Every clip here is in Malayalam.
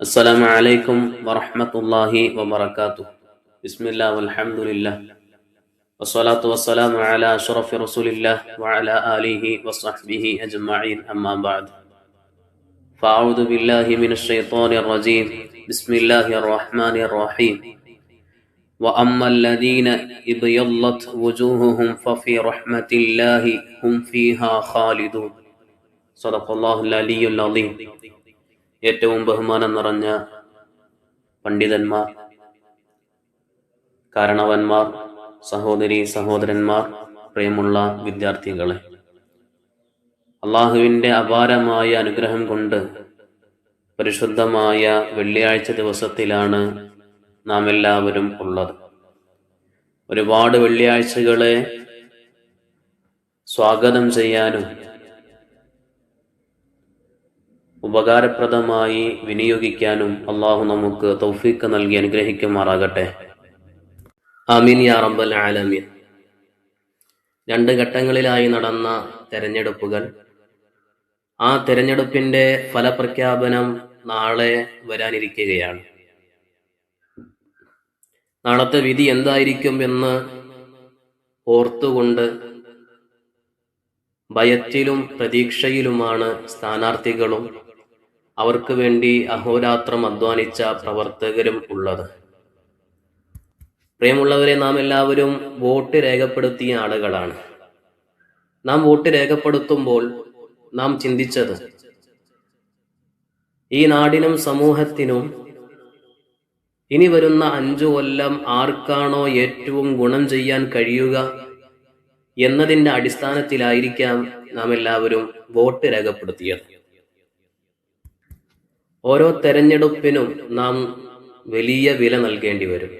السلام عليكم ورحمة الله وبركاته. بسم الله والحمد لله. والصلاة والسلام على أشرف رسول الله وعلى آله وصحبه أجمعين. أما بعد. فأعوذ بالله من الشيطان الرجيم. بسم الله الرحمن الرحيم. وأما الذين ابيضت وجوههم ففي رحمة الله هم فيها خالدون. صدق الله العلي العظيم. ഏറ്റവും ബഹുമാനം നിറഞ്ഞ പണ്ഡിതന്മാർ കാരണവന്മാർ സഹോദരി സഹോദരന്മാർ പ്രിയമുള്ള വിദ്യാർത്ഥികളെ അള്ളാഹുവിന്റെ അപാരമായ അനുഗ്രഹം കൊണ്ട് പരിശുദ്ധമായ വെള്ളിയാഴ്ച ദിവസത്തിലാണ് നാം എല്ലാവരും ഉള്ളത്. ഒരുപാട് വെള്ളിയാഴ്ചകളെ സ്വാഗതം ചെയ്യാനും ഉപകാരപ്രദമായി വിനിയോഗിക്കാനും അള്ളാഹു നമുക്ക് തൗഫീഖ് നൽകി അനുഗ്രഹിക്കുമാറാകട്ടെ. അമീൻ യാ റബ്ബൽ ആലമീൻ. രണ്ട് ഘട്ടങ്ങളിലായി നടന്ന തെരഞ്ഞെടുപ്പുകൾ. ആ തെരഞ്ഞെടുപ്പിന്റെ ഫലപ്രഖ്യാപനം നാളെ വരാനിരിക്കുകയാണ്. നാളത്തെ വിധി എന്തായിരിക്കും എന്ന് ഓർത്തുകൊണ്ട് ഭയത്തിലും പ്രതീക്ഷയിലുമാണ് സ്ഥാനാർത്ഥികളും അവർക്ക് വേണ്ടി അഹോരാത്രം അധ്വാനിച്ച പ്രവർത്തകരും ഉള്ളത്. പ്രിയമുള്ളവരെ നാം എല്ലാവരും വോട്ട് രേഖപ്പെടുത്തിയ ആളുകളാണ്. നാം വോട്ട് രേഖപ്പെടുത്തുമ്പോൾ നാം ചിന്തിച്ചത് ഈ നാടിനും സമൂഹത്തിനും ഇനി വരുന്ന അഞ്ചു കൊല്ലം ആർക്കാണോ ഏറ്റവും ഗുണം ചെയ്യാൻ കഴിയുക എന്നതിന്റെ അടിസ്ഥാനത്തിലായിരിക്കാം നാം എല്ലാവരും വോട്ട് രേഖപ്പെടുത്തിയത്. ഓരോ തെരഞ്ഞെടുപ്പിനും നാം വലിയ വില നൽകേണ്ടി വരും.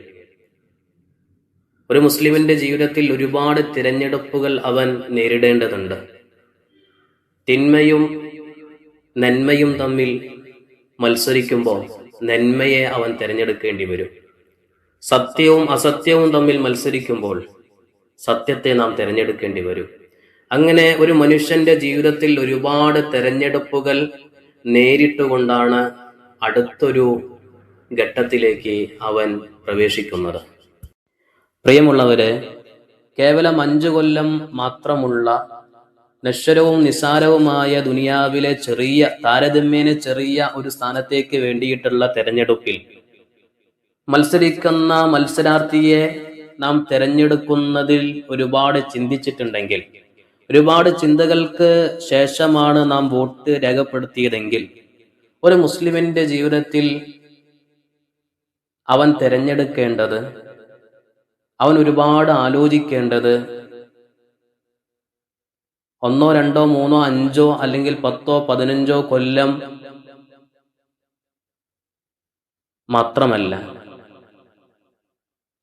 ഒരു മുസ്ലിമിന്റെ ജീവിതത്തിൽ ഒരുപാട് തിരഞ്ഞെടുപ്പുകൾ അവൻ നേരിടേണ്ടതുണ്ട്. തിന്മയും നന്മയും തമ്മിൽ മത്സരിക്കുമ്പോൾ നന്മയെ അവൻ തിരഞ്ഞെടുക്കേണ്ടി വരും. സത്യവും അസത്യവും തമ്മിൽ മത്സരിക്കുമ്പോൾ സത്യത്തെ നാം തിരഞ്ഞെടുക്കേണ്ടി വരും. അങ്ങനെ ഒരു മനുഷ്യന്റെ ജീവിതത്തിൽ ഒരുപാട് തെരഞ്ഞെടുപ്പുകൾ നേരിട്ടുകൊണ്ടാണ് അടുത്തൊരു ഘട്ടത്തിലേക്ക് അവൻ പ്രവേശിക്കുന്നത്. പ്രിയമുള്ളവരെ കേവലം അഞ്ചു കൊല്ലം മാത്രമുള്ള നശ്വരവും നിസാരവുമായ ദുനിയാവിലെ ചെറിയ താരതമ്യേന ചെറിയ ഒരു സ്ഥാനത്തേക്ക് വേണ്ടിയിട്ടുള്ള തെരഞ്ഞെടുപ്പിൽ മത്സരിക്കുന്ന മത്സരാർത്ഥിയെ നാം തെരഞ്ഞെടുക്കുന്നതിൽ ഒരുപാട് ചിന്തിച്ചിട്ടുണ്ടെങ്കിൽ ഒരുപാട് ചിന്തകൾക്ക് ശേഷമാണ് നാം വോട്ട് രേഖപ്പെടുത്തിയതെങ്കിൽ ഒരു മുസ്ലിമിന്റെ ജീവിതത്തിൽ അവൻ തിരഞ്ഞെടുക്കേണ്ടത് അവൻ ഒരുപാട് ആലോചിക്കേണ്ടത് ഒന്നോ രണ്ടോ മൂന്നോ അഞ്ചോ അല്ലെങ്കിൽ പത്തോ പതിനഞ്ചോ കൊല്ലം മാത്രമല്ല.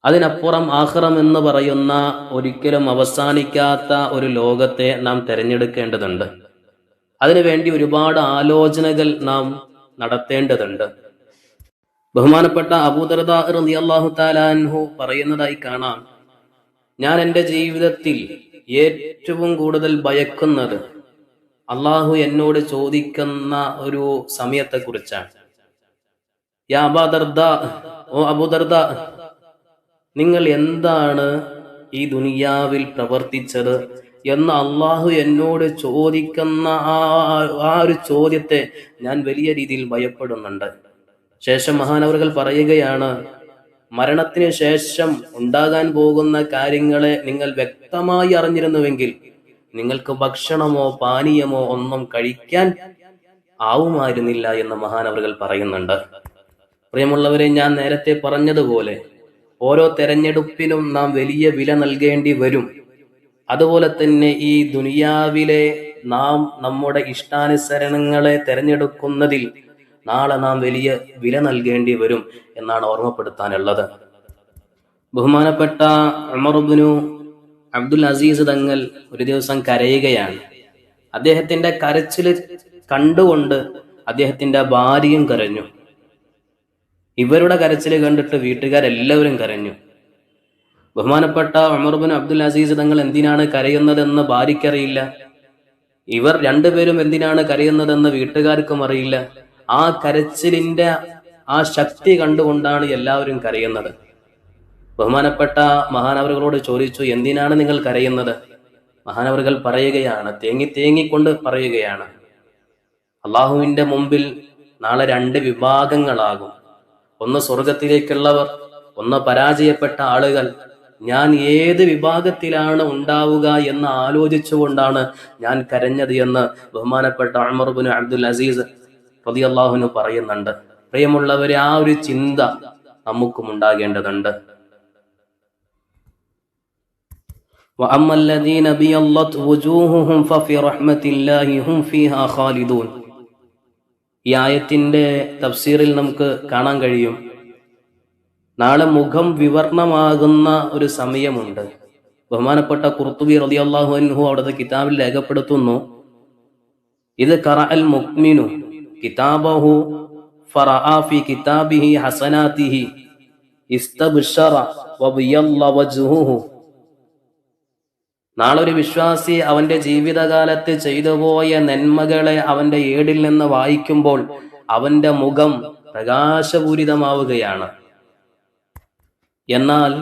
അതിനപ്പുറം ആഹ്റം എന്ന് പറയുന്ന ഒരിക്കലും അവസാനിക്കാത്ത ഒരു ലോകത്തെ നാം തിരഞ്ഞെടുക്കേണ്ടതുണ്ട്. അതിനുവേണ്ടി ഒരുപാട് ആലോചനകൾ നാം നടത്തേണ്ടതുണ്ട്. ബഹുമാനപ്പെട്ട അബൂദർദ താലാൻഹു പറയുന്നതായി കാണാം. ഞാൻ എന്റെ ജീവിതത്തിൽ ഏറ്റവും കൂടുതൽ ഭയക്കുന്നത് അള്ളാഹു എന്നോട് ചോദിക്കുന്ന ഒരു സമയത്തെക്കുറിച്ചാണ്. യാ ഓ അബൂദർദ നിങ്ങൾ എന്താണ് ഈ ദുനിയാവിൽ പ്രവർത്തിച്ചത് എന്ന് അള്ളാഹു എന്നോട് ചോദിക്കുന്ന ആ ഒരു ചോദ്യത്തെ ഞാൻ വലിയ രീതിയിൽ ഭയപ്പെടുന്നുണ്ട്. ശേഷം മഹാനവറുകൾ പറയുകയാണ് മരണത്തിന് ശേഷം ഉണ്ടാകാൻ പോകുന്ന കാര്യങ്ങളെ നിങ്ങൾ വ്യക്തമായി അറിഞ്ഞിരുന്നുവെങ്കിൽ നിങ്ങൾക്ക് ഭക്ഷണമോ പാനീയമോ ഒന്നും കഴിക്കാൻ ആവുമായിരുന്നില്ല എന്ന് മഹാനവറുകൾ പറയുന്നുണ്ട്. പ്രിയമുള്ളവരെ ഞാൻ നേരത്തെ പറഞ്ഞതുപോലെ ഓരോ തെരഞ്ഞെടുപ്പിനും നാം വലിയ വില നൽകേണ്ടി വരും. അതുപോലെ തന്നെ ഈ ദുനിയാവിലെ നാം നമ്മുടെ ഇഷ്ടാനുസരണങ്ങളെ തെരഞ്ഞെടുക്കുന്നതിൽ നാളെ നാം വലിയ വില നൽകേണ്ടി വരും എന്നാണ് ഓർമ്മപ്പെടുത്താനുള്ളത്. ബഹുമാനപ്പെട്ട അമറുബിനു അബ്ദുൽ അസീസ് തങ്ങൾ ഒരു ദിവസം കരയുകയാണ്. അദ്ദേഹത്തിന്റെ കരച്ചിൽ കണ്ടുകൊണ്ട് അദ്ദേഹത്തിന്റെ ഭാര്യയും കരഞ്ഞു. ഇവരുടെ കരച്ചിൽ കണ്ടിട്ട് വീട്ടുകാരെല്ലാവരും കരഞ്ഞു. ബഹുമാനപ്പെട്ട ഉമർബിൻ അബ്ദുൽ അസീസ് തങ്ങൾ എന്തിനാണ് കരയുന്നതെന്ന് ഭാര്യയ്ക്കറിയില്ല. ഇവർ രണ്ടുപേരും എന്തിനാണ് കരയുന്നതെന്ന് വീട്ടുകാർക്കും അറിയില്ല. ആ കരച്ചിലിന്റെ ആ ശക്തി കണ്ടുകൊണ്ടാണ് എല്ലാവരും കരയുന്നത്. ബഹുമാനപ്പെട്ട മഹാനവറുകളോട് ചോദിച്ചു എന്തിനാണ് നിങ്ങൾ കരയുന്നത്? മഹാനവറുകൾ പറയുകയാണ് തേങ്ങി തേങ്ങിക്കൊണ്ട് പറയുകയാണ്. അള്ളാഹുവിന്റെ മുമ്പിൽ നാളെ രണ്ട് വിഭാഗങ്ങളാകും. ഒന്ന് സ്വർഗത്തിലേക്കുള്ളവർ ഒന്ന് പരാജയപ്പെട്ട ആളുകൾ ഞാൻ ഏത് വിഭാഗത്തിലാണ് ഉണ്ടാവുക എന്ന് ആലോചിച്ചുകൊണ്ടാണ് ഞാൻ കരഞ്ഞത് എന്ന് ബഹുമാനപ്പെട്ട അമർബുൻ അബ്ദുൽ അസീസ് റതി അള്ളാഹുന് പറയുന്നുണ്ട് പ്രിയമുള്ളവരെ ആ ഒരു ചിന്ത നമുക്കും ഉണ്ടാകേണ്ടതുണ്ട് وأما الذين بيضت وجوههم ففي رحمة الله هم فيها خالدون ഈ ആയത്തിന്റെ തഫ്സീറിൽ നമുക്ക് കാണാൻ കഴിയും. നാളെ മുഖം വിവർണമാകുന്ന ഒരു സമയമുണ്ട്. ബഹുമാനപ്പെട്ട കുർത്തുബി റളിയല്ലാഹു അൻഹു അവിടുത്തെ കിതാബിൽ രേഖപ്പെടുത്തുന്നു. ഇത് കറ അൽ മുക്മിനു കിതാബഹു ഫി കിതാബിഹി ഹസനാതിഹി ഇസ്തബ്ശറ വബിയല്ല വജ്ഹുഹു. നാളെ ഒരു വിശ്വാസി അവന്റെ ജീവിതകാലത്ത് ചെയ്തുപോയ നന്മകളെ അവന്റെ ഏടിൽ നിന്ന് വായിക്കുമ്പോൾ അവന്റെ മുഖം പ്രകാശപൂരിതമാവുകയാണ്. എന്നാൽ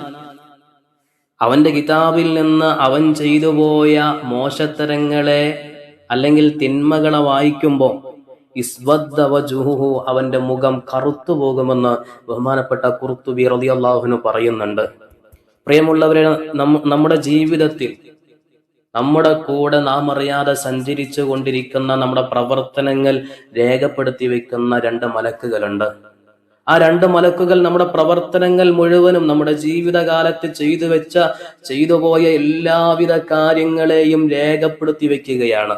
അവന്റെ കിതാബിൽ നിന്ന് അവൻ ചെയ്തുപോയ മോശത്തരങ്ങളെ അല്ലെങ്കിൽ തിന്മകളെ വായിക്കുമ്പോൾ ഇസ്വദ്ദവജുഹു അവന്റെ മുഖം കറുത്തു പോകുമെന്ന് ബഹുമാനപ്പെട്ട കുർത്തുബി റതിയല്ലാഹുനു പറയുന്നുണ്ട്. പ്രിയമുള്ളവരെ നമ്മുടെ ജീവിതത്തിൽ നമ്മുടെ കൂടെ നാം അറിയാതെ സഞ്ചരിച്ചു കൊണ്ടിരിക്കുന്ന നമ്മുടെ പ്രവർത്തനങ്ങൾ രേഖപ്പെടുത്തി വെക്കുന്ന രണ്ട് മലക്കുകളുണ്ട്. ആ രണ്ട് മലക്കുകൾ നമ്മുടെ പ്രവർത്തനങ്ങൾ മുഴുവനും നമ്മുടെ ജീവിതകാലത്ത് ചെയ്തു വെച്ച ചെയ്തു പോയ എല്ലാവിധ കാര്യങ്ങളെയും രേഖപ്പെടുത്തി വെക്കുകയാണ്.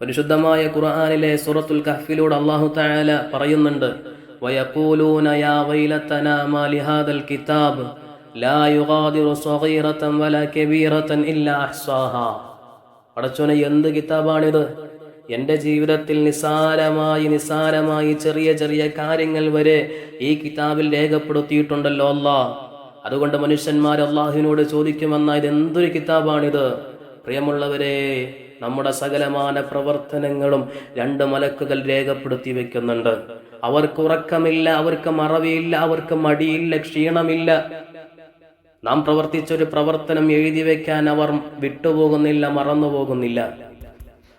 പരിശുദ്ധമായ ഖുർആാനിലെ സൂറത്തുൽ കഹ്ഫിലൂടെ അള്ളാഹു തആല പറയുന്നുണ്ട് വയഖൂലൂന യാ വൈലതനാ മാ ലിഹാദൽ കിതാബ് ലാ യുഗാദിറു സഗീറതൻ വലാ കബീറതൻ ഇല്ലാ അഹ്സാഹാ. പടച്ചോനെ എന്ത് കിതാബാണിത്? എന്റെ ജീവിതത്തിൽ നിസാരമായി നിസാരമായി ചെറിയ ചെറിയ കാര്യങ്ങൾ വരെ ഈ കിതാബിൽ രേഖപ്പെടുത്തിയിട്ടുണ്ടല്ലോ അല്ലാ. അതുകൊണ്ട് മനുഷ്യന്മാർ അള്ളാഹുവിനോട് ചോദിക്കുമെന്ന ഇത് എന്തൊരു കിതാബാണിത്? പ്രിയമുള്ളവരെ നമ്മുടെ സകലമാന പ്രവർത്തനങ്ങളും രണ്ട് മലക്കുകൾ രേഖപ്പെടുത്തി വെക്കുന്നുണ്ട്. അവർക്ക് ഉറക്കമില്ല അവർക്ക് മറവിയില്ല അവർക്ക് മടിയില്ല ക്ഷീണമില്ല. നാം പ്രവർത്തിച്ചൊരു പ്രവർത്തനം എഴുതി വെക്കാൻ അവർ വിട്ടുപോകുന്നില്ല മറന്നു പോകുന്നില്ല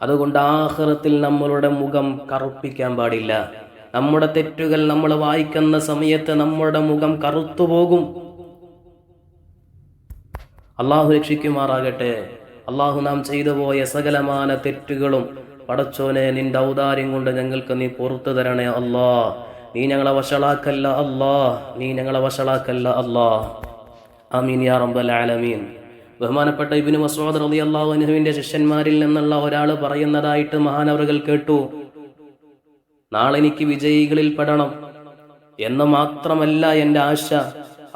അതുകൊണ്ട് ആഹ്റത്തിൽ നമ്മളുടെ മുഖം കറുപ്പിക്കാൻ പാടില്ല. നമ്മുടെ തെറ്റുകൾ നമ്മൾ വായിക്കുന്ന സമയത്ത് നമ്മുടെ മുഖം കറുത്തുപോകും. അള്ളാഹു രക്ഷിക്കുമാറാകട്ടെ. അള്ളാഹു നാം ചെയ്തു പോയ സകലമാന തെറ്റുകളും പടച്ചോനെ നിന്റെ ഔദാര്യം കൊണ്ട് ഞങ്ങൾക്ക് നീ പുറത്തു തരണേ അല്ലാ നീ ഞങ്ങളെ വഷളാക്കല്ല അല്ലാ നീ ഞങ്ങളെ വഷളാക്കല്ല അല്ലാ ആമീൻ യാ റബ്ബൽ ആലമീൻ. ബഹുമാനപ്പെട്ട ഇബ്നു മസ്ഊദ് റളിയല്ലാഹു അൻഹുവിന്റെ ശിഷ്യന്മാരിൽ നിന്നുള്ള ഒരാൾ പറയുന്നതായിട്ട് മഹാനവറുകൾ കേട്ടു. നാളെ എനിക്ക് വിജയികളിൽ പെടണം എന്ന് മാത്രമല്ല എന്റെ ആശ.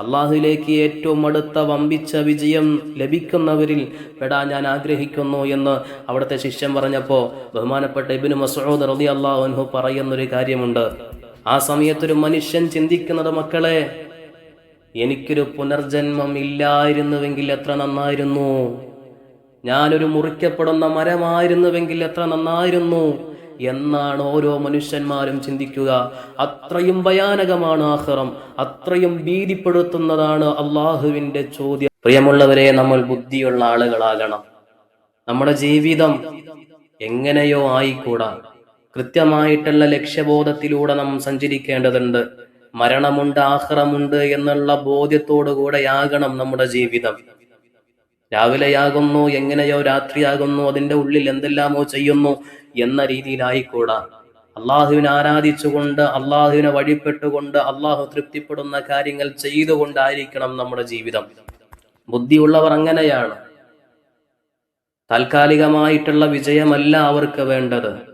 അള്ളാഹുലേക്ക് ഏറ്റവും അടുത്ത വമ്പിച്ച വിജയം ലഭിക്കുന്നവരിൽ പെടാൻ ഞാൻ ആഗ്രഹിക്കുന്നു എന്ന് അവിടുത്തെ ശിഷ്യൻ പറഞ്ഞപ്പോൾ ബഹുമാനപ്പെട്ട ഇബിന് മസൂദ് റളിയല്ലാഹു അള്ളാഹു അൻഹു പറയുന്നൊരു കാര്യമുണ്ട്. ആ സമയത്തൊരു മനുഷ്യൻ ചിന്തിക്കുന്നത് മക്കളെ എനിക്കൊരു പുനർജന്മം ഇല്ലായിരുന്നുവെങ്കിൽ എത്ര നന്നായിരുന്നു? ഞാനൊരു മുറിക്കപ്പെടുന്ന മരമായിരുന്നുവെങ്കിൽ എത്ര നന്നായിരുന്നു? എന്നാണ് ഓരോ മനുഷ്യന്മാരും ചിന്തിക്കുക. അത്രയും ഭയാനകമാണ് ആഹ്റം. അത്രയും ഭീതിപ്പെടുത്തുന്നതാണ് അള്ളാഹുവിന്റെ ചോദ്യം. പ്രിയമുള്ളവരെ നമ്മൾ ബുദ്ധിയുള്ള ആളുകളാകണം. നമ്മുടെ ജീവിതം എങ്ങനെയോ ആയിക്കൂടാ. കൃത്യമായിട്ടുള്ള ലക്ഷ്യബോധത്തിലൂടെ നാം സഞ്ചരിക്കേണ്ടതുണ്ട്. മരണമുണ്ട് ആഹ്റമുണ്ട് എന്നുള്ള ബോധ്യത്തോടു കൂടെയാകണം നമ്മുടെ ജീവിതം. രാവിലെയാകുന്നു എങ്ങനെയോ രാത്രിയാകുന്നു അതിന്റെ ഉള്ളിൽ എന്തെല്ലാമോ ചെയ്യുന്നു എന്ന രീതിയിലായിക്കൂടാ. അള്ളാഹുവിനെ ആരാധിച്ചുകൊണ്ട് അള്ളാഹുവിനെ വഴിപ്പെട്ടുകൊണ്ട് അള്ളാഹു തൃപ്തിപ്പെടുന്ന കാര്യങ്ങൾ ചെയ്തുകൊണ്ടായിരിക്കണം നമ്മുടെ ജീവിതം. ബുദ്ധിയുള്ളവർ അങ്ങനെയാണ്. താൽക്കാലികമായിട്ടുള്ള വിജയമല്ല അവർക്ക് വേണ്ടത്.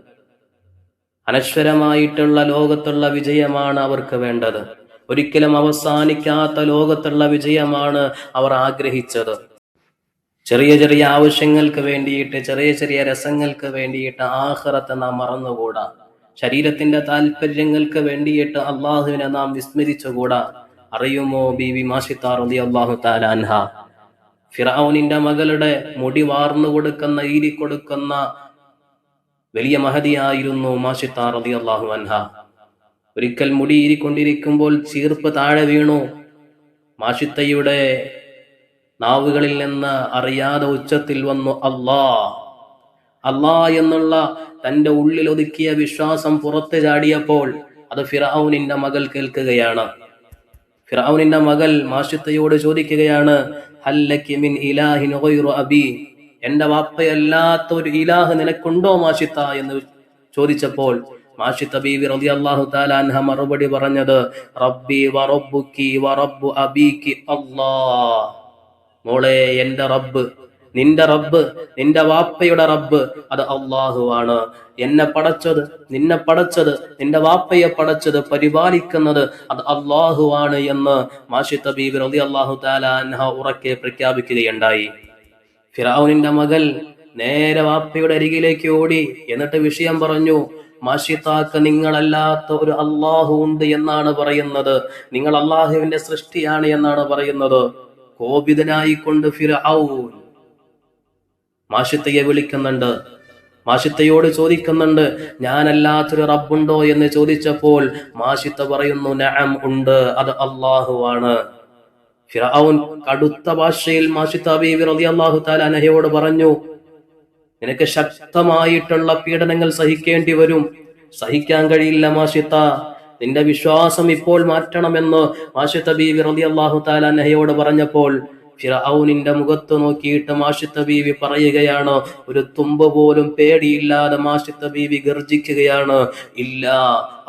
അനശ്വരമായിട്ടുള്ള ലോകത്തുള്ള വിജയമാണ് അവർക്ക് വേണ്ടത്. ഒരിക്കലും അവസാനിക്കാത്ത ലോകത്തുള്ള വിജയമാണ് അവർ ആഗ്രഹിച്ചത്. ചെറിയ ചെറിയ ആവശ്യങ്ങൾക്ക് വേണ്ടിയിട്ട് ചെറിയ ചെറിയ രസങ്ങൾക്ക് വേണ്ടിയിട്ട് ആഹ്റത്തെ നാം മറന്നുകൂടാ. ശരീരത്തിന്റെ താല്പര്യങ്ങൾക്ക് വേണ്ടിയിട്ട് അള്ളാഹുവിനെ നാം വിസ്മരിച്ചുകൂടാ. അറിയുമോ ബീവി മാഷിത്താർ അള്ളാഹു താലാൻഹ ഫിറാവുനിന്റെ മകളുടെ മുടി വാർന്നു കൊടുക്കുന്ന ഈരി കൊടുക്കുന്ന വലിയ മഹതിയായിരുന്നു മാഷിത്താർ അള്ളാഹു അൻഹ. ഒരിക്കൽ മുടിയിരിക്കൊണ്ടിരിക്കുമ്പോൾ ചീർപ്പ് താഴെ വീണു. മാഷിത്തയുടെ നാവുകളിൽ നിന്ന് അറിയാതെ ഉച്ചത്തിൽ വന്നു അള്ളാ അള്ളാ എന്നുള്ള തന്റെ ഉള്ളിൽ ഒതുക്കിയ വിശ്വാസം പുറത്തു ചാടിയപ്പോൾ അത് ഫിറാവുനിന്റെ മകൾ കേൾക്കുകയാണ്. ഫിറാവുനിന്റെ മകൾ മാഷിത്തയോട് ചോദിക്കുകയാണ് ഹല്ലക്കിമിൻ ഇലാഹിൻ അബി? എന്റെ വാപ്പയല്ലാത്ത ഒരു ഇലാഹ് നിനക്കുണ്ടോ മാഷിത്ത എന്ന് ചോദിച്ചപ്പോൾ മാഷിത്ത ബീവി റളിയല്ലാഹു അള്ളാഹു അൻഹ മറുപടി പറഞ്ഞത് റബ്ബി വറബ്ബുക്കി വറബ്ബു അബീക്കി അല്ലാഹ് മോളെ എന്റെ റബ്ബ് നിന്റെ റബ്ബ് നിന്റെ വാപ്പയുടെ റബ്ബ് അത് അള്ളാഹുവാണ് എന്നെ പടച്ചത് നിന്നെ പടച്ചത് നിന്റെ വാപ്പയെ പടച്ചത് പരിപാലിക്കുന്നത് അത് അള്ളാഹുവാണ് എന്ന് മാഷി തബീബ് റലി അള്ളാഹു താലാൻഹ ഉറക്കെ പ്രഖ്യാപിക്കുകയുണ്ടായി. ഫിറൌനിന്റെ മകൾ നേരെ വാപ്പയുടെ അരികിലേക്ക് ഓടി. എന്നിട്ട് വിഷയം പറഞ്ഞു മാഷിത്താക്ക് നിങ്ങളല്ലാത്ത ഒരു അള്ളാഹു ഉണ്ട് എന്നാണ് പറയുന്നത്. നിങ്ങൾ അള്ളാഹുവിന്റെ സൃഷ്ടിയാണ് എന്നാണ് പറയുന്നത്. കോപിതനായിക്കൊണ്ട് ഫിറാവൂൻ മാഷിത്തയെ വിളിക്കുന്നുണ്ട്. മാഷിത്തയോട് ചോദിക്കുന്നുണ്ട് ഞാനല്ലാത്തൊരു റബ്ബുണ്ടോ? എന്ന് ചോദിച്ചപ്പോൾ മാഷിത്ത പറയുന്നു നഅം ഉണ്ട്. അത് അള്ളാഹുവാണ് ഫിറൌൻ കടുത്ത ഭാഷയിൽ മാഷിത്ത ബീവി റളിയല്ലാഹു തആല അനഹയോട് പറഞ്ഞു നിനക്ക് ശക്തമായിട്ടുള്ള പീഡനങ്ങൾ സഹിക്കേണ്ടി വരും. സഹിക്കാൻ കഴിയില്ല മാഷിത്ത നിന്റെ വിശ്വാസം ഇപ്പോൾ മാറ്റണമെന്ന് മാഷിത്ത ബീവി റളിയല്ലാഹു തആല അനഹയോട് പറഞ്ഞപ്പോൾ ഫിറൌനിന്റെ മുഖത്ത് നോക്കിയിട്ട് മാഷിത്ത ബീവി പറയുകയാണ് ഒരു തുമ്പ് പോലും പേടിയില്ലാതെ മാഷിത്ത ബീവി ഗർജിക്കുകയാണ് ഇല്ല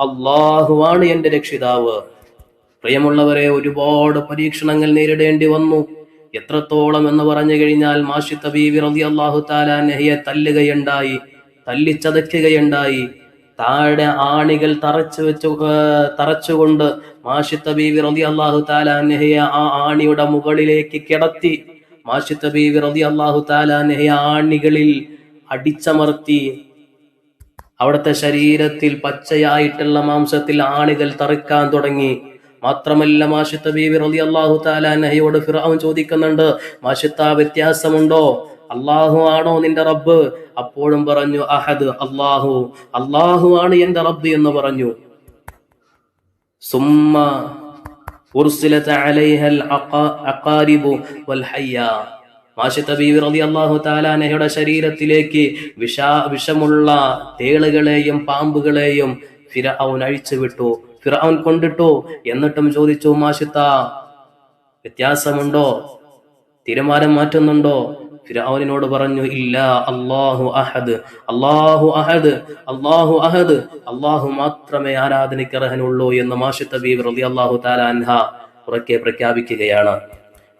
അള്ളാഹുവാണ് എന്റെ രക്ഷിതാവ്. പ്രിയമുള്ളവരെ ഒരുപാട് പരീക്ഷണങ്ങൾ നേരിടേണ്ടി വന്നു. എത്രത്തോളം എന്ന് പറഞ്ഞു കഴിഞ്ഞാൽ മാഷി തബീബി റതി അള്ളാഹു താലാനഹയെ തല്ലുകയുണ്ടായി തല്ലിച്ചതയ്ക്കുകയുണ്ടായി. താഴെ ആണികൾ തറച്ചു വെച്ചു തറച്ചുകൊണ്ട് മാഷി തബീബി റതി അള്ളാഹു ആ ആണിയുടെ മുകളിലേക്ക് കിടത്തി മാഷി തബീബി റതി അള്ളാഹു ആണികളിൽ അടിച്ചമർത്തി. അവിടുത്തെ ശരീരത്തിൽ പച്ചയായിട്ടുള്ള മാംസത്തിൽ ആണികൾ തറുക്കാൻ തുടങ്ങി. മാത്രമല്ല മാഷിത്ത ബീവി റലി അള്ളാഹു താലാനഹയോട് ഫിറാവ് ചോദിക്കുന്നുണ്ട് മാഷിത്ത വ്യത്യാസമുണ്ടോ? അള്ളാഹു ആണോ നിന്റെ റബ്ബ്? അപ്പോഴും പറഞ്ഞു അഹദ് അള്ളാഹു അള്ളാഹു ആണ് എന്റെ റബ്ബ് എന്ന് പറഞ്ഞു. സുമ്മ റളി ശരീരത്തിലേക്ക് വിഷ വിഷമുള്ള തേളുകളെയും പാമ്പുകളെയും അഴിച്ചു അഴിച്ചുവിട്ടു. ഫിറഔൻ കൊണ്ടിട്ടു. എന്നിട്ടും ചോദിച്ചു മാഷിത്ത വ്യത്യാസമുണ്ടോ? തീരുമാനം മാറ്റുന്നുണ്ടോ? ഫിറൌനിനോട് പറഞ്ഞു ഇല്ല അള്ളാഹു അഹദ് അള്ളാഹു അഹദ് അള്ളാഹു അഹദ് അള്ളാഹു മാത്രമേ ആരാധനയ്ക്ക് അർഹനുള്ളൂ എന്ന് മാഷിത്ത ബീബ് റളി അള്ളാഹു താലാൻഹ ഉറക്കെ പ്രഖ്യാപിക്കുകയാണ്.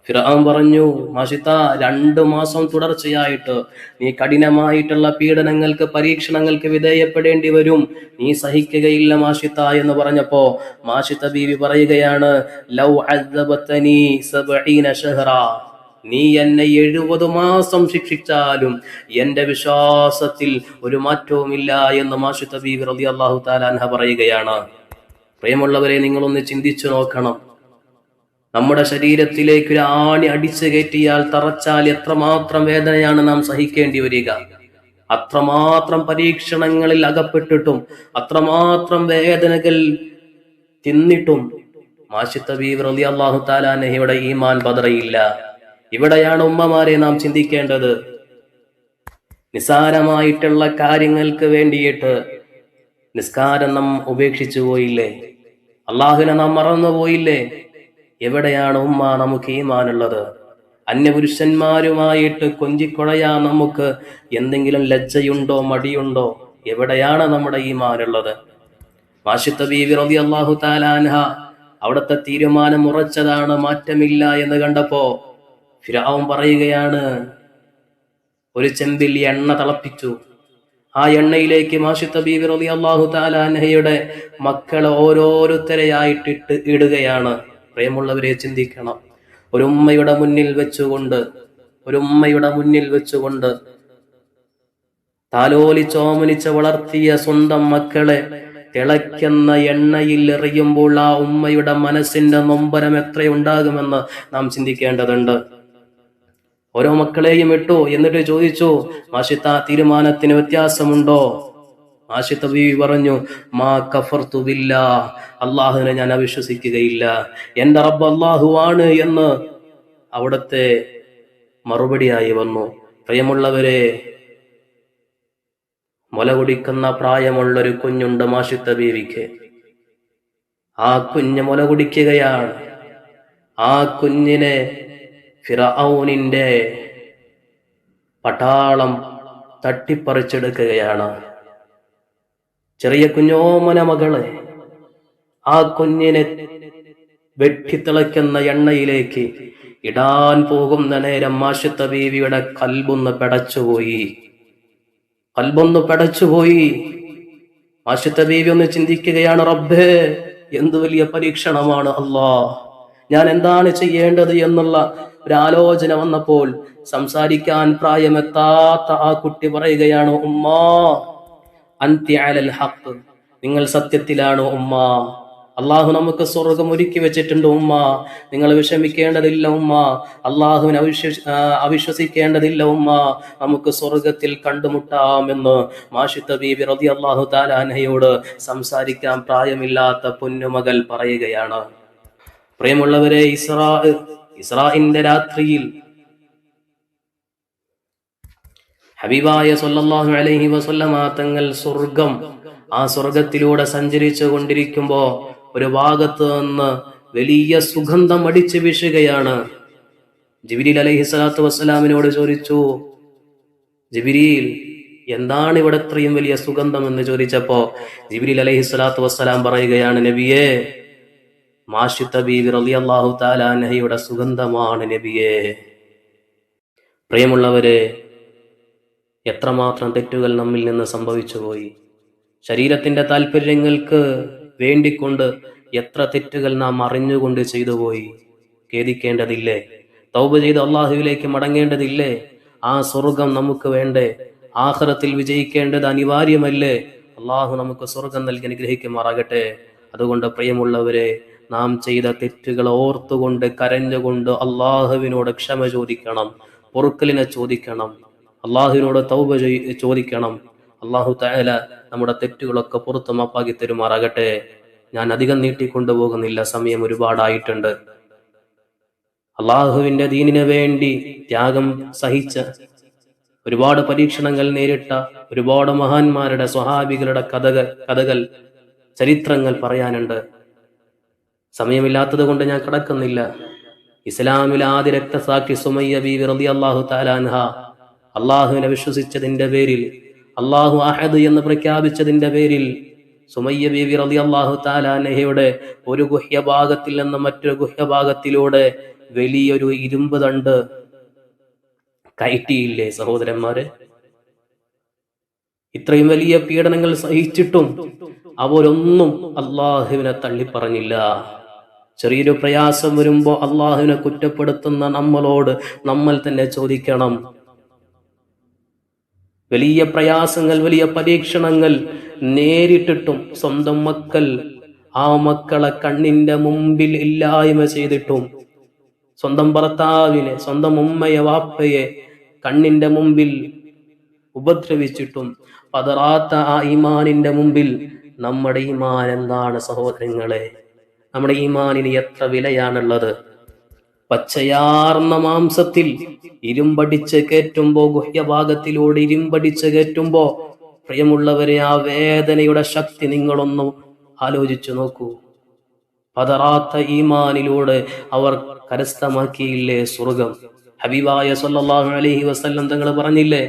ഫിറഔൻ പറഞ്ഞു മഷിത രണ്ടു മാസം തുടർച്ചയായിട്ട് നീ കഠിനമായിട്ടുള്ള പീഡനങ്ങൾക്ക് പരീക്ഷണങ്ങൾക്ക് വിധേയപ്പെടേണ്ടി വരും. നീ സഹിക്കുകയില്ല മാഷിത്ത എന്ന് പറഞ്ഞപ്പോ മാഷിത്ത ബീവി പറയുകയാണ് ലൗ ഷഹ്റ. നീ എന്നെ എഴുപത് മാസം ശിക്ഷിച്ചാലും എന്റെ വിശ്വാസത്തിൽ ഒരു മാറ്റവുമില്ല എന്ന് മാഷിത്ത ബീവി റളിയല്ലാഹു താലാൻഹ പറയുകയാണ്. പ്രിയമുള്ളവരെ നിങ്ങളൊന്ന് ചിന്തിച്ചു നോക്കണം. നമ്മുടെ ശരീരത്തിലേക്ക് ഒരു ആണി അടിച്ചു കയറ്റിയാൽ തറച്ചാൽ എത്രമാത്രം വേദനയാണ് നാം സഹിക്കേണ്ടി വരിക. അത്രമാത്രം പരീക്ഷണങ്ങളിൽ അകപ്പെട്ടിട്ടും അത്രമാത്രം വേദനകൾ തിന്നിട്ടും മാഷിത്ത ബീവ് റലി അള്ളാഹു താലാനഹയുടെ ഈമാൻ ബദറയില്ല. ഇവിടെയാണ് ഉമ്മമാരെ നാം ചിന്തിക്കേണ്ടത്. നിസാരമായിട്ടുള്ള കാര്യങ്ങൾക്ക് വേണ്ടിയിട്ട് നിസ്കാരം നാം ഉപേക്ഷിച്ചു പോയില്ലേ? അള്ളാഹുവിനെ നാം മറന്നുപോയില്ലേ? എവിടെയാണ് ഉമ്മ നമുക്ക് ഈമാനുള്ളത്? അന്യപുരുഷന്മാരുമായിട്ട് കൊഞ്ചിക്കൊളയാ നമുക്ക് എന്തെങ്കിലും ലജ്ജയുണ്ടോ മടിയുണ്ടോ? എവിടെയാണ് നമ്മുടെ ഈമാനുള്ളത്? മാഷിത്ത ബീവി റബി അള്ളാഹു താലാൻഹ അവിടുത്തെ തീരുമാനം ഉറച്ചതാണ് മാറ്റമില്ല എന്ന് കണ്ടപ്പോ ഫിരാവും പറയുകയാണ് ഒരു ചെമ്പിൽ എണ്ണ തിളപ്പിച്ചു. ആ എണ്ണയിലേക്ക് മാഷിത്ത ബീവി റബി അള്ളാഹു താലാൻഹയുടെ മക്കളെ ഓരോരുത്തരെയായിട്ടിട്ട് ഇടുകയാണ്. പ്രിയമുള്ളവരെ ചിന്തിക്കണം. ഒരു ഉമ്മയുടെ മുന്നിൽ വെച്ചുകൊണ്ട് ഒരു ഉമ്മയുടെ മുന്നിൽ വെച്ചുകൊണ്ട് താലോലിച്ചോമനിച്ച് വളർത്തിയ സ്വന്തം മക്കളെ തിളയ്ക്കുന്ന എണ്ണയിൽ എറിയുമ്പോൾ ആ ഉമ്മയുടെ മനസ്സിന്റെ നൊമ്പരം എത്രയുണ്ടാകുമെന്ന് നാം ചിന്തിക്കേണ്ടതുണ്ട്. ഓരോ മക്കളെയും ഇട്ടു എന്നിട്ട് ചോദിച്ചു മാഷിത്ത തീരുമാനത്തിന് വ്യത്യാസമുണ്ടോ? ആഷിത്ത ബീവി പറഞ്ഞു മാ കഫർതു ബില്ലാ അള്ളാഹുവിനെ ഞാൻ അവിശ്വസിക്കുകയില്ല. എന്റെ റബ്ബ് അള്ളാഹു ആണ് എന്ന് അവിടുത്തെ മറുപടിയായി വന്നു. പ്രിയമുള്ളവരെ മുല കുടിക്കുന്ന പ്രായമുള്ളൊരു കുഞ്ഞുണ്ട് മാഷിത്ത ബീവിക്ക് ആ കുഞ്ഞ് മുല കുടിക്കുകയാണ് ആ കുഞ്ഞിനെ ഫിറൌനിന്റെ പട്ടാളം തട്ടിപ്പറിച്ചെടുക്കുകയാണ്. ചെറിയ കുഞ്ഞോമന മകളെ ആ കുഞ്ഞിനെ വെട്ടിത്തിളയ്ക്കുന്ന എണ്ണയിലേക്ക് ഇടാൻ പോകുന്ന നേരം മാഷത്ത ബീവിയുടെ കൽബൊന്ന് പെടച്ചുപോയി. കൽബൊന്ന് പെടച്ചുപോയി. മാഷത്ത ബീവി ഒന്ന് ചിന്തിക്കുകയാണ് റബ്ബേ എന്ത് വലിയ പരീക്ഷണമാണ് അല്ലാ. ഞാൻ എന്താണ് ചെയ്യേണ്ടത് എന്നുള്ള ഒരു ആലോചന വന്നപ്പോൾ സംസാരിക്കാൻ പ്രായമെത്താത്ത ആ കുട്ടി പറയുകയാണ് ഉമ്മാ നിങ്ങൾ സത്യത്തിലാണ് ഉമ്മ? അള്ളാഹു നമുക്ക് സ്വർഗം ഒരുക്കി വെച്ചിട്ടുണ്ട് ഉമ്മ. നിങ്ങൾ വിഷമിക്കേണ്ടതില്ല ഉമ്മ. അള്ളാഹുവിനെ അവിശ്വസി അവിശ്വസിക്കേണ്ടതില്ല ഉമ്മ. നമുക്ക് സ്വർഗത്തിൽ കണ്ടുമുട്ടാമെന്ന് മാഷിത്ത ബീബി റതി അള്ളാഹു താലാനയോട് സംസാരിക്കാൻ പ്രായമില്ലാത്ത പൊന്നുമകൾ പറയുകയാണ്. പ്രിയമുള്ളവരെ ഇസ്രാ ഇസ്രാഇന്റെ രാത്രിയിൽ ഹബീബായ സൊല്ലാഹു അലൈഹി വസല്ലമ തങ്ങൾ സ്വർഗം ആ സ്വർഗത്തിലൂടെ സഞ്ചരിച്ചു കൊണ്ടിരിക്കുമ്പോ ഒരു ഭാഗത്ത് നിന്ന് വലിയ സുഗന്ധം അടിച്ചു വീശുകയാണ്. ജിബിരിൽ അലൈഹി സ്വലാത്തു വസ്സലാമിനോട് ചോദിച്ചു ജിബിരിയിൽ എന്താണ് ഇവിടെ ഇത്രയും വലിയ സുഗന്ധം? എന്ന് ചോദിച്ചപ്പോ ജിബിരിൽ അലൈഹി സ്വലാത്തു വസ്സലാം പറയുകയാണ് നബിയെ മാഷിത്ത ബീവി റളിയല്ലാഹു താലാനഹയുടെ സുഗന്ധമാണ് നബിയെ. പ്രിയമുള്ളവരെ എത്രമാത്രം തെറ്റുകൾ നമ്മിൽ നിന്ന് സംഭവിച്ചു പോയി? ശരീരത്തിന്റെ താല്പര്യങ്ങൾക്ക് വേണ്ടിക്കൊണ്ട് എത്ര തെറ്റുകൾ നാം അറിഞ്ഞുകൊണ്ട് ചെയ്തു പോയി? ഖേദിക്കേണ്ടതില്ലേ? തൗബ ചെയ്ത് അള്ളാഹുവിലേക്ക് മടങ്ങേണ്ടതില്ലേ? ആ സ്വർഗം നമുക്ക് വേണ്ടേ? ആഹ്റത്തിൽ വിജയിക്കേണ്ടത് അനിവാര്യമല്ലേ? അള്ളാഹു നമുക്ക് സ്വർഗം നൽകി അനുഗ്രഹിക്കുമാറാകട്ടെ. അതുകൊണ്ട് പ്രിയമുള്ളവരെ നാം ചെയ്ത തെറ്റുകൾ ഓർത്തുകൊണ്ട് കരഞ്ഞുകൊണ്ട് അള്ളാഹുവിനോട് ക്ഷമ ചോദിക്കണം പൊറുക്കലിനെ ചോദിക്കണം. അള്ളാഹുവിനോട് തൗബ ചോദിക്കണം. അള്ളാഹു തആല നമ്മുടെ തെറ്റുകളൊക്കെ പുറത്ത് മാപ്പാക്കി തരുമാറാകട്ടെ. ഞാൻ അധികം നീട്ടിക്കൊണ്ടുപോകുന്നില്ല സമയം ഒരുപാടായിട്ടുണ്ട്. അള്ളാഹുവിന്റെ ദീനിനു വേണ്ടി ത്യാഗം സഹിച്ച ഒരുപാട് പരീക്ഷണങ്ങൾ നേരിട്ട ഒരുപാട് മഹാന്മാരുടെ സ്വഹാബികളുടെ കഥകൾ കഥകൾ ചരിത്രങ്ങൾ പറയാനുണ്ട്. സമയമില്ലാത്തത് കൊണ്ട് ഞാൻ കടക്കുന്നില്ല. ഇസ്ലാമിലെ ആദ്യ രക്തസാക്ഷി സുമയ്യ ബി വിറതി അള്ളാഹു താലാൻഹ അള്ളാഹുവിനെ വിശ്വസിച്ചതിന്റെ പേരിൽ അള്ളാഹു അഹദ് എന്ന് പ്രഖ്യാപിച്ചതിന്റെ പേരിൽ സുമയ്യ ബീവി റതി അള്ളാഹു താലാനഹയുടെ ഒരു ഗുഹ്യഭാഗത്തിൽ നിന്ന് മറ്റൊരു ഗുഹ്യഭാഗത്തിലൂടെ വലിയൊരു ഇരുമ്പ് തണ്ട് കയറ്റിയില്ലേ സഹോദരന്മാരെ? ഇത്രയും വലിയ പീഡനങ്ങൾ സഹിച്ചിട്ടും അവരൊന്നും അള്ളാഹുവിനെ തള്ളിപ്പറഞ്ഞില്ല. ചെറിയൊരു പ്രയാസം വരുമ്പോൾ അള്ളാഹുവിനെ കുറ്റപ്പെടുത്തുന്ന നമ്മളോട് നമ്മൾ തന്നെ ചോദിക്കണം. വലിയ പ്രയാസങ്ങൾ വലിയ പരീക്ഷണങ്ങൾ നേരിട്ടിട്ടും സ്വന്തം മക്കൾ ആ മക്കളെ കണ്ണിന്റെ മുമ്പിൽ ഇല്ലായ്മ ചെയ്തിട്ടും സ്വന്തം ഭർത്താവിനെ സ്വന്തം ഉമ്മയെ വാപ്പയെ കണ്ണിന്റെ മുമ്പിൽ ഉപദ്രവിച്ചിട്ടും പതറാത്ത ആ ഈമാനിന്റെ മുമ്പിൽ നമ്മുടെ ഈമാൻ എന്താണ് സഹോദരങ്ങളെ? നമ്മുടെ ഈമാനിന് എത്ര വിലയാണുള്ളത്? പച്ചയാർന്ന മാംസത്തിൽ ഇരുമ്പടിച്ച് കയറ്റുമ്പോ ഗുഹ്യഭാഗത്തിലൂടെ ഇരുമ്പടിച്ച് കയറ്റുമ്പോ പ്രിയമുള്ളവരെ ആ വേദനയുടെ ശക്തി നിങ്ങളൊന്ന് ആലോചിച്ചു നോക്കൂ. പതറാത്ത ഈമാനിലൂടെ അവർ കരസ്ഥമാക്കിയില്ലേ സ്വർഗം? ഹബീബായ സല്ലല്ലാഹു അലഹി വസ്ല്ലം തങ്ങൾ പറഞ്ഞില്ലേ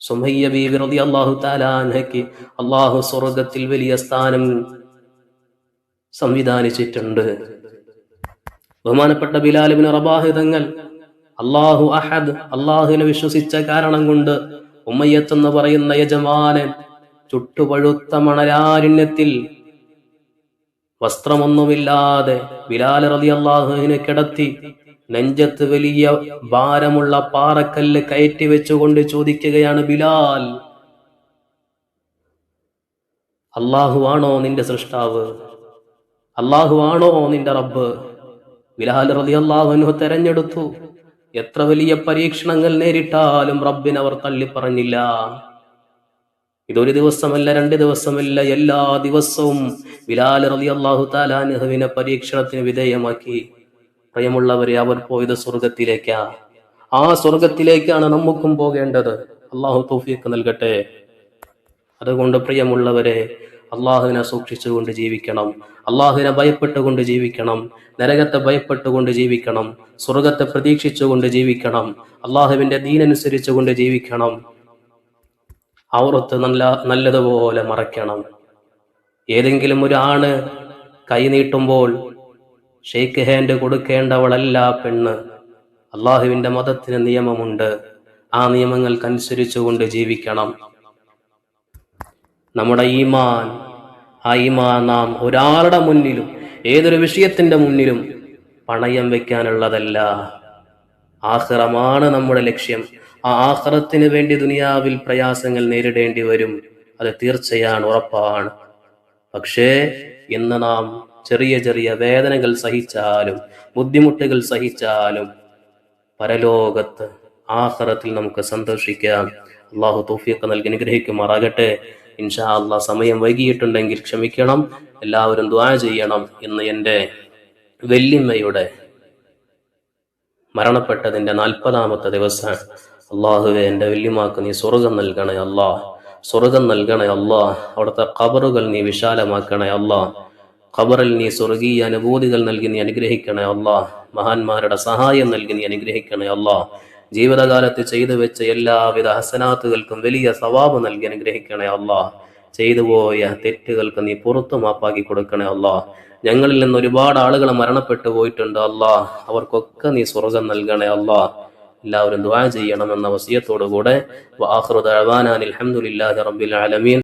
സുമയ്യ ബീവി റളിയല്ലാഹു തആല അൻഹയ്ക്ക് അള്ളാഹു സ്വർഗത്തിൽ വലിയ സ്ഥാനം സംവിധാനിച്ചിട്ടുണ്ട്. ബഹുമാനപ്പെട്ട ബിലാലിബിന് റബാഹിതങ്ങൾ അള്ളാഹു അഹദ് അള്ളാഹുവിനെ വിശ്വസിച്ച കാരണം കൊണ്ട് ഉമ്മയ്യത്ത് എന്ന് പറയുന്ന യജമാനൻ ചുട്ടുപഴുത്ത മണലാരുണ്യത്തിൽ വസ്ത്രമൊന്നുമില്ലാതെ ബിലാൽ റതി അള്ളാഹുവിനെ കിടത്തി നെഞ്ചത്ത് വലിയ ഭാരമുള്ള പാറക്കല്ല് കയറ്റി വെച്ചുകൊണ്ട് ചോദിക്കുകയാണ് ബിലാൽ അള്ളാഹു ആണോ നിന്റെ സൃഷ്ടാവ്? അള്ളാഹു ആണോ നിന്റെ റബ്ബ്? ബിലാൽ റതിയല്ലാഹുനു തെരഞ്ഞെടുത്തു. എത്ര വലിയ പരീക്ഷണങ്ങൾ നേരിട്ടാലും റബ്ബിനെ അവർ തള്ളിപ്പറഞ്ഞില്ല. ഇതൊരു ദിവസമല്ല രണ്ട് ദിവസമല്ല എല്ലാ ദിവസവും ബിലാൽ റതി അള്ളാഹു താലാനുഹുവിനെ പരീക്ഷണത്തിന് വിധേയമാക്കി. പ്രിയമുള്ളവരെ അവർ പോയത് സ്വർഗത്തിലേക്കാ ആ സ്വർഗത്തിലേക്കാണ് നമുക്കും പോകേണ്ടത്. അള്ളാഹു തൗഫീഖ് നൽകട്ടെ. അതുകൊണ്ട് പ്രിയമുള്ളവരെ അള്ളാഹുവിനെ സൂക്ഷിച്ചുകൊണ്ട് ജീവിക്കണം. അള്ളാഹുവിനെ ഭയപ്പെട്ടുകൊണ്ട് ജീവിക്കണം. നരകത്തെ ഭയപ്പെട്ടുകൊണ്ട് ജീവിക്കണം. സ്വർഗത്തെ പ്രതീക്ഷിച്ചുകൊണ്ട് ജീവിക്കണം. അള്ളാഹുവിന്റെ ദീനനുസരിച്ചുകൊണ്ട് ജീവിക്കണം. ഔറത്ത് നല്ല നല്ലതുപോലെ മറയ്ക്കണം. ഏതെങ്കിലും ഒരു ആണ് കൈ നീട്ടുമ്പോൾ ഷെയ്ക്ക് ഹാൻഡ് കൊടുക്കേണ്ടവളല്ല പെണ്ണ്. അള്ളാഹുവിന്റെ മതത്തിന് നിയമമുണ്ട്. ആ നിയമങ്ങൾക്കനുസരിച്ചുകൊണ്ട് ജീവിക്കണം. നമ്മുടെ ഈമാൻ ആ ഈമാൻ നാം ഒരാളുടെ മുന്നിലും ഏതൊരു വിഷയത്തിന്റെ മുന്നിലും പണയം വെക്കാനുള്ളതല്ല ആഹ്റമാണ് നമ്മുടെ ലക്ഷ്യം. ആ ആഹ്റത്തിന് വേണ്ടി ദുനിയാവിൽ പ്രയാസങ്ങൾ നേരിടേണ്ടി വരും. അത് തീർച്ചയാണ് ഉറപ്പാണ്. പക്ഷേ ഇന്ന് നാം ചെറിയ ചെറിയ വേദനകൾ സഹിച്ചാലും ബുദ്ധിമുട്ടുകൾ സഹിച്ചാലും പരലോകത്ത് ആഹ്റത്തിൽ നമുക്ക് സന്തോഷിക്കാം. അള്ളാഹു തോഫിയൊക്കെ നൽകി അനുഗ്രഹിക്കുമാറാകട്ടെ. ഇൻഷാ അള്ളാഹ് സമയം വൈകിയിട്ടുണ്ടെങ്കിൽ ക്ഷമിക്കണം എല്ലാവരും ദ്വാ ചെയ്യണം ഇന്ന് എന്റെ വെല്ലിമ്മയുടെ മരണപ്പെട്ടതിന്റെ നാൽപ്പതാമത്തെ ദിവസം. അള്ളാഹുവെ എന്റെ വെല്ലിമാക്ക് നീ സ്വർഗം നൽകണേ അല്ലാ. സ്വർഗം നൽകണേ അല്ലാ. അവിടുത്തെ ഖബറുകൾ നീ വിശാലമാക്കണേ അല്ലാ. ഖബറിൽ നീ സ്വർഗീയ അനുഭൂതികൾ നൽകി നീ അനുഗ്രഹിക്കണേ അല്ലാ. മഹാന്മാരുടെ സഹായം നൽകി നീ അനുഗ്രഹിക്കണേ അല്ലാ. ജീവിതകാലത്ത് ചെയ്തു വെച്ച എല്ലാവിധ ഹസനാത്തുകൾക്കും വലിയ സവാബ് നൽകി അനുഗ്രഹിക്കണേ അള്ളാഹ്. ചെയ്തു പോയ തെറ്റുകൾക്ക് നീ പുറത്തു മാപ്പാക്കി കൊടുക്കണേ അള്ളാഹ്. ഞങ്ങളിൽ നിന്ന് ഒരുപാട് ആളുകൾ മരണപ്പെട്ടു പോയിട്ടുണ്ട് അള്ളാഹ്. അവർക്കൊക്കെ നീ സ്വർഗം നൽകണേ അള്ളാഹ്. എല്ലാവരും ദ്വാ ചെയ്യണമെന്ന വസിയത്തോടുകൂടെ. അൽഹംദുലില്ലാഹി റബ്ബിൽ ആലമീൻ.